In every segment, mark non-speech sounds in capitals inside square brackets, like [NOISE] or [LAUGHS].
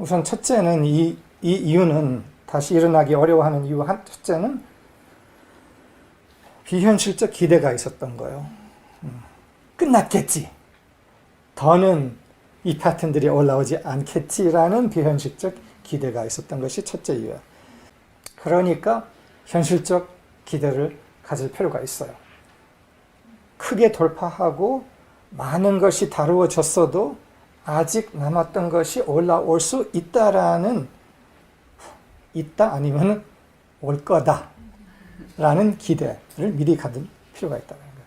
우선 첫째는 이, 이 이유는 다시 일어나기 어려워하는 이유 한 첫째는 비현실적 기대가 있었던 거예요. 음, 끝났겠지. 더는 이 패턴들이 올라오지 않겠지라는 비현실적 기대가 있었던 것이 첫째 이유예요. 그러니까 현실적 기대를 가질 필요가 있어요. 크게 돌파하고 많은 것이 다루어졌어도 아직 남았던 것이 올라올 수 있다라는 있다 아니면 올 거다라는 기대를 미리 가질 필요가 있다는 거예요.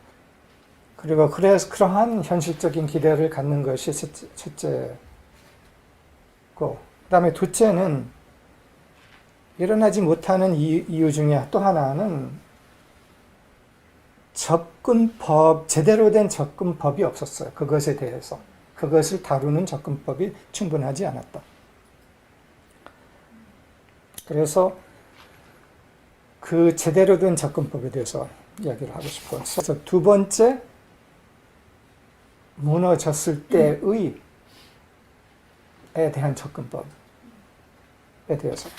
그리고 그래서 그러한 현실적인 기대를 갖는 것이 첫째, 첫째 고 그 다음에 둘째는 일어나지 못하는 이유 중에 또 하나는 접근법, 제대로 된 접근법이 없었어요. 그것에 대해서. 그것을 다루는 접근법이 충분하지 않았다. 그래서 그 제대로 된 접근법에 대해서 이야기를 하고 싶어요. 그래서 두 번째, 무너졌을 때의 에 대한 접근법에 대해서.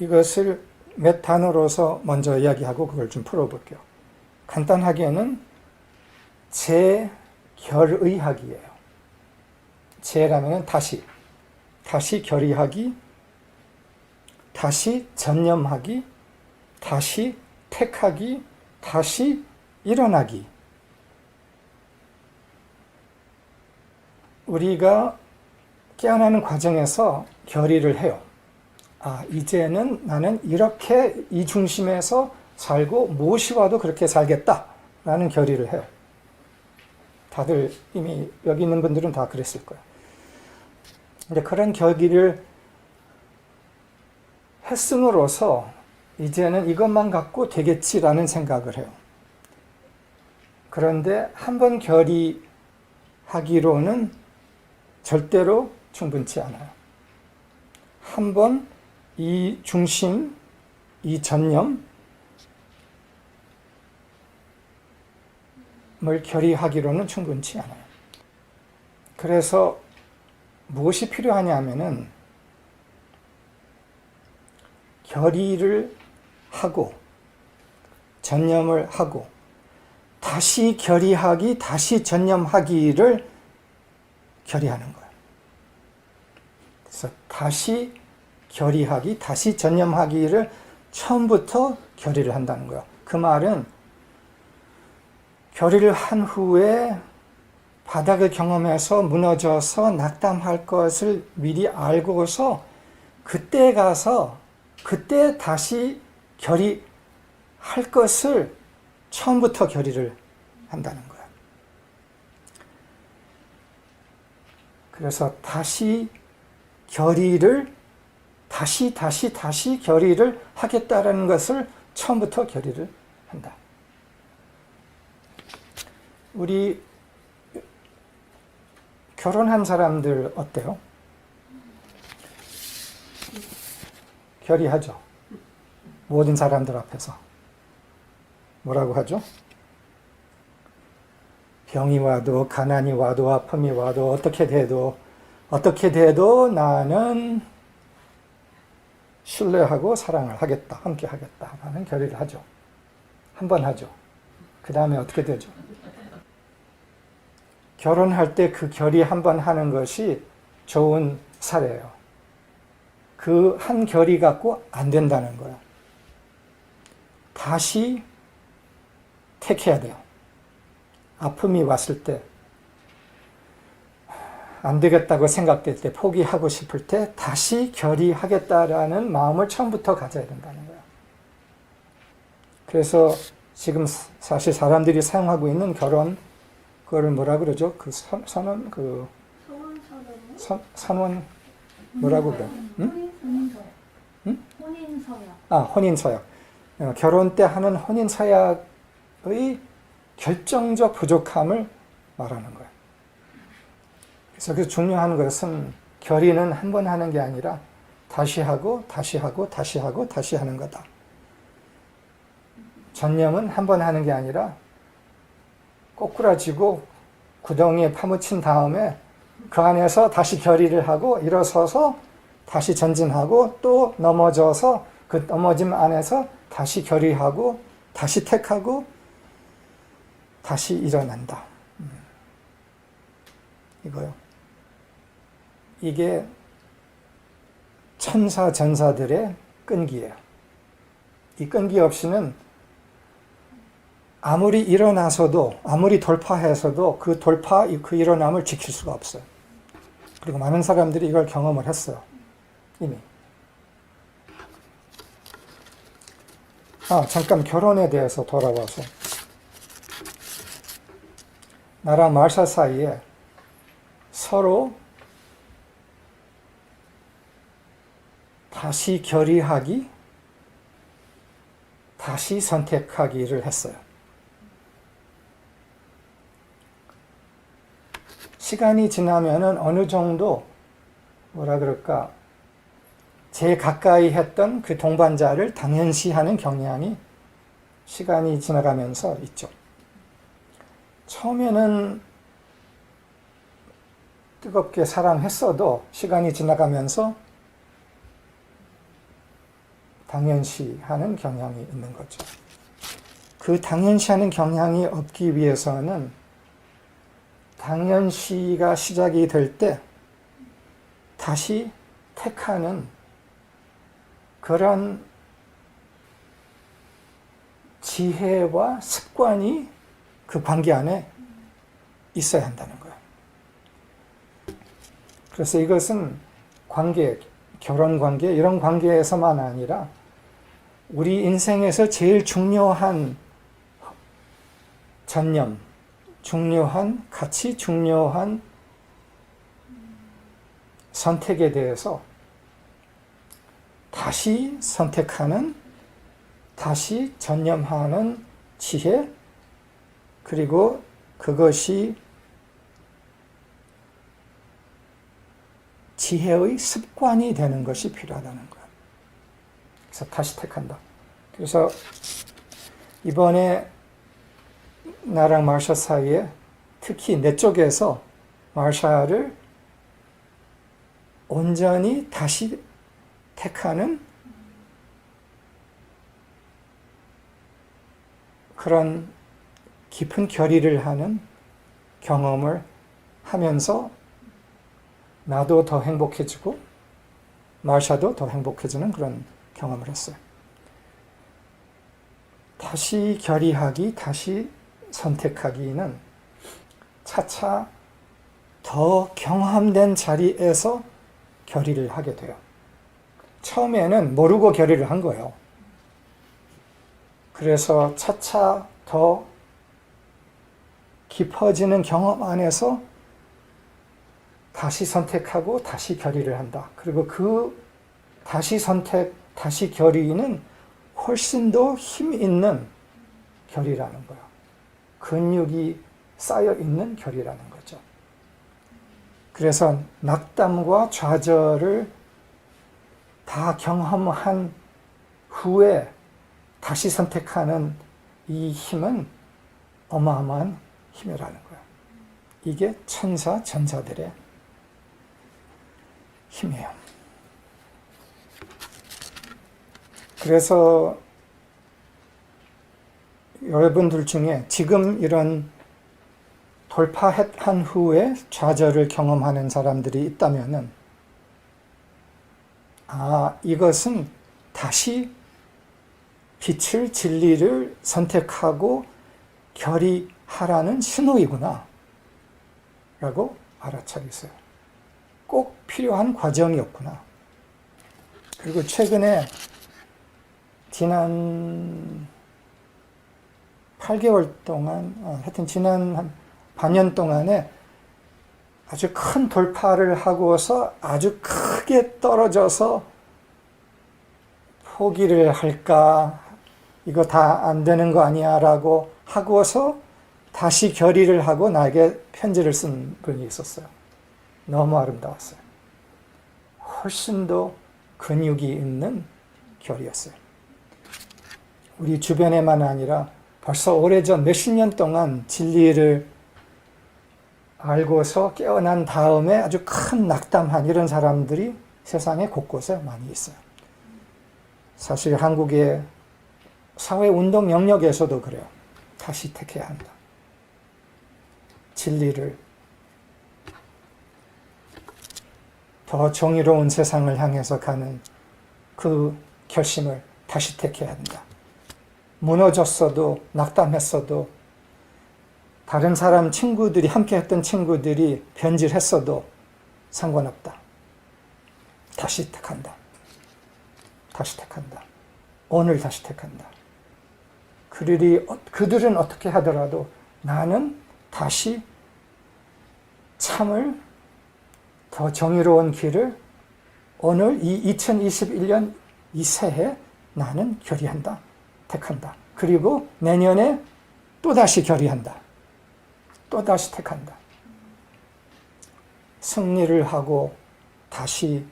이것을 몇 단어로서 먼저 이야기하고 그걸 좀 풀어볼게요. 간단하게는 재결의하기예요. 재라면 다시, 다시 결의하기, 다시 전념하기, 다시 택하기, 다시 일어나기. 우리가 깨어나는 과정에서 결의를 해요. 아, 이제는 나는 이렇게 이 중심에서 살고 무엇이 와도 그렇게 살겠다라는 결의를 해요. 다들 이미 여기 있는 분들은 다 그랬을 거예요. 근데 그런 결의를 했음으로써 이제는 이것만 갖고 되겠지라는 생각을 해요. 그런데 한 번 결의하기로는 절대로 충분치 않아요. 한 번 이 중심, 이 전념 을 결의하기로는 충분치 않아요. 그래서 무엇이 필요하냐면은 결의를 하고 전념을 하고 다시 결의하기, 다시 전념하기를 결의하는 거예요. 그래서 다시 결의하기, 다시 전념하기를 처음부터 결의를 한다는 거예요. 그 말은 결의를 한 후에 바닥을 경험해서 무너져서 낙담할 것을 미리 알고서 그때 가서 그때 다시 결의할 것을 처음부터 결의를 한다는 거예요. 그래서 다시 결의를 다시 다시 다시 결의를 하겠다라는 것을 처음부터 결의를 한다. 우리 결혼한 사람들 어때요? 결의하죠. 모든 사람들 앞에서. 뭐라고 하죠? 병이 와도, 가난이 와도, 아픔이 와도, 어떻게 돼도, 어떻게 돼도 나는 신뢰하고 사랑을 하겠다, 함께 하겠다 라는 결의를 하죠. 한 번 하죠. 그 다음에 어떻게 되죠? 결혼할 때 그 결의 한번 하는 것이 좋은 사례예요. 그 한 결의 갖고 안 된다는 거예요. 다시 택해야 돼요. 아픔이 왔을 때, 안 되겠다고 생각될 때, 포기하고 싶을 때, 다시 결의하겠다라는 마음을 처음부터 가져야 된다는 거예요. 그래서 지금 사실 사람들이 사용하고 있는 결혼, 그거를 뭐라 그러죠? 그 선, 선언, 그, 선, 선원, 뭐라고 그래? 응? 응? 혼인 서약. 아, 혼인 서약. 어, 결혼 때 하는 혼인 서약의 결정적 부족함을 말하는 거예요. 그래서 그 중요한 것은 결의는 한 번 하는 게 아니라 다시 하고 다시 하고 다시 하고 다시 하는 거다. 전념은 한 번 하는 게 아니라 꼬꾸라지고 구덩이에 파묻힌 다음에 그 안에서 다시 결의를 하고 일어서서 다시 전진하고 또 넘어져서 그 넘어짐 안에서 다시 결의하고 다시 택하고 다시 일어난다. 음. 이거요. 이게 천사 전사들의 끈기예요. 이 끈기 없이는 아무리 일어나서도 아무리 돌파해서도 그 돌파 그 일어남을 지킬 수가 없어요. 그리고 많은 사람들이 이걸 경험을 했어요. 이미. 아, 잠깐 결혼에 대해서 돌아와서. 나랑 마샤 사이에 서로 다시 결의하기, 다시 선택하기를 했어요. 시간이 지나면은 어느 정도 뭐라 그럴까 제일 가까이 했던 그 동반자를 당연시하는 경향이 시간이 지나가면서 있죠. 처음에는 뜨겁게 사랑했어도 시간이 지나가면서 당연시하는 경향이 있는 거죠. 그 당연시하는 경향이 없기 위해서는 당연시가 시작이 될 때 다시 택하는 그런 지혜와 습관이 그 관계 안에 있어야 한다는 거예요. 그래서 이것은 관계, 결혼 관계, 이런 관계에서만 아니라 우리 인생에서 제일 중요한 전념, 중요한 가치, 중요한 선택에 대해서 다시 선택하는, 다시 전념하는 지혜, 그리고 그것이 지혜의 습관이 되는 것이 필요하다는 거예요. 그래서 다시 택한다. 그래서 이번에 나랑 마샤 사이에 특히 내 쪽에서 마샤를 온전히 다시 택하는 그런 깊은 결의를 하는 경험을 하면서 나도 더 행복해지고 마샤도 더 행복해지는 그런 경험을 했어요. 다시 결의하기, 다시 선택하기는 차차 더 경험된 자리에서 결의를 하게 돼요. 처음에는 모르고 결의를 한 거예요. 그래서 차차 더 깊어지는 경험 안에서 다시 선택하고 다시 결의를 한다. 그리고 그 다시 선택, 다시 결의는 훨씬 더 힘 있는 결의라는 거예요. 근육이 쌓여 있는 결의라는 거죠. 그래서 낙담과 좌절을 다 경험한 후에 다시 선택하는 이 힘은 어마어마한 힘이라는 거예요. 이게 천사, 전사들의 힘이에요. 그래서 여러분들 중에 지금 이런 돌파한 후에 좌절을 경험하는 사람들이 있다면은 아, 이것은 다시 빛을 진리를 선택하고 결의하라는 신호이구나. 라고 알아차리세요. 꼭 필요한 과정이었구나. 그리고 최근에 지난 8개월 동안, 어, 하여튼 지난 한 반년 동안에 아주 큰 돌파를 하고서 아주 크게 떨어져서 포기를 할까, 이거 다 안 되는 거 아니야 라고 하고서 다시 결의를 하고 나에게 편지를 쓴 분이 있었어요. 너무 아름다웠어요. 훨씬 더 근육이 있는 결이었어요. 우리 주변에만 아니라 벌써 오래전 몇십 년 동안 진리를 알고서 깨어난 다음에 아주 큰 낙담한 이런 사람들이 세상에 곳곳에 많이 있어요. 사실 한국의 사회운동 영역에서도 그래요. 다시 택해야 한다. 진리를 더 정의로운 세상을 향해서 가는 그 결심을 다시 택해야 한다. 무너졌어도 낙담했어도 다른 사람 친구들이 함께 했던 친구들이 변질했어도 상관없다. 다시 택한다. 다시 택한다. 오늘 다시 택한다. 그들이, 그들은 어떻게 하더라도 나는 다시 참을 더 정의로운 길을 오늘 이 2021년 이 새해 나는 결의한다. 택한다. 그리고 내년에 또다시 결의한다. 또다시 택한다. 승리를 하고 다시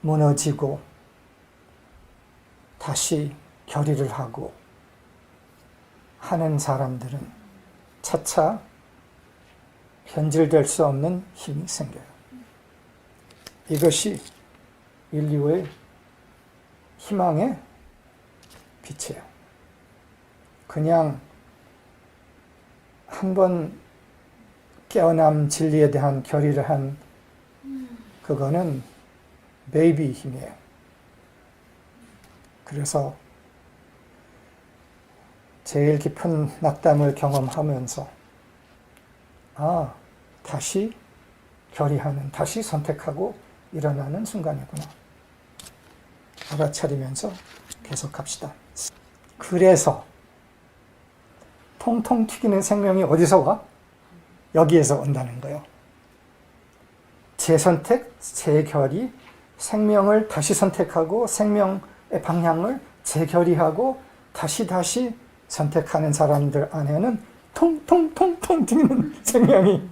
무너지고 다시 결의를 하고 하는 사람들은 차차 변질될 수 없는 힘이 생겨요. 이것이 인류의 희망의 빛이에요. 그냥 한 번 깨어남 진리에 대한 결의를 한 그거는 베이비 힘이에요. 그래서 제일 깊은 낙담을 경험하면서 아 다시 결의하는 다시 선택하고 일어나는 순간이구나 알아차리면서 계속합시다. 그래서 통통 튀기는 생명이 어디서 와? 여기에서 온다는 거예요. 제 선택, 제 결의, 생명을 다시 선택하고 생명의 방향을 재결의하고 다시 다시 선택하는 사람들 안에는 통통통통 튀는 [LAUGHS] 생명이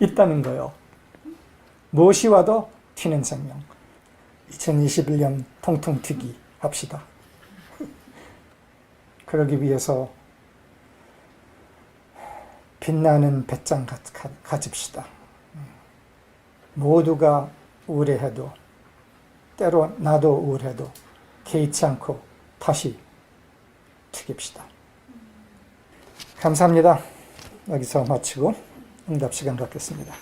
있다는 거예요. 무엇이 와도 튀는 생명. 2021년 통통 튀기 합시다. 그러기 위해서 빛나는 배짱 가집시다. 모두가 우울해도 때로 나도 우울해도 개의치 않고 다시 튀깁시다. 감사합니다. 여기서 마치고 응답 시간 갖겠습니다.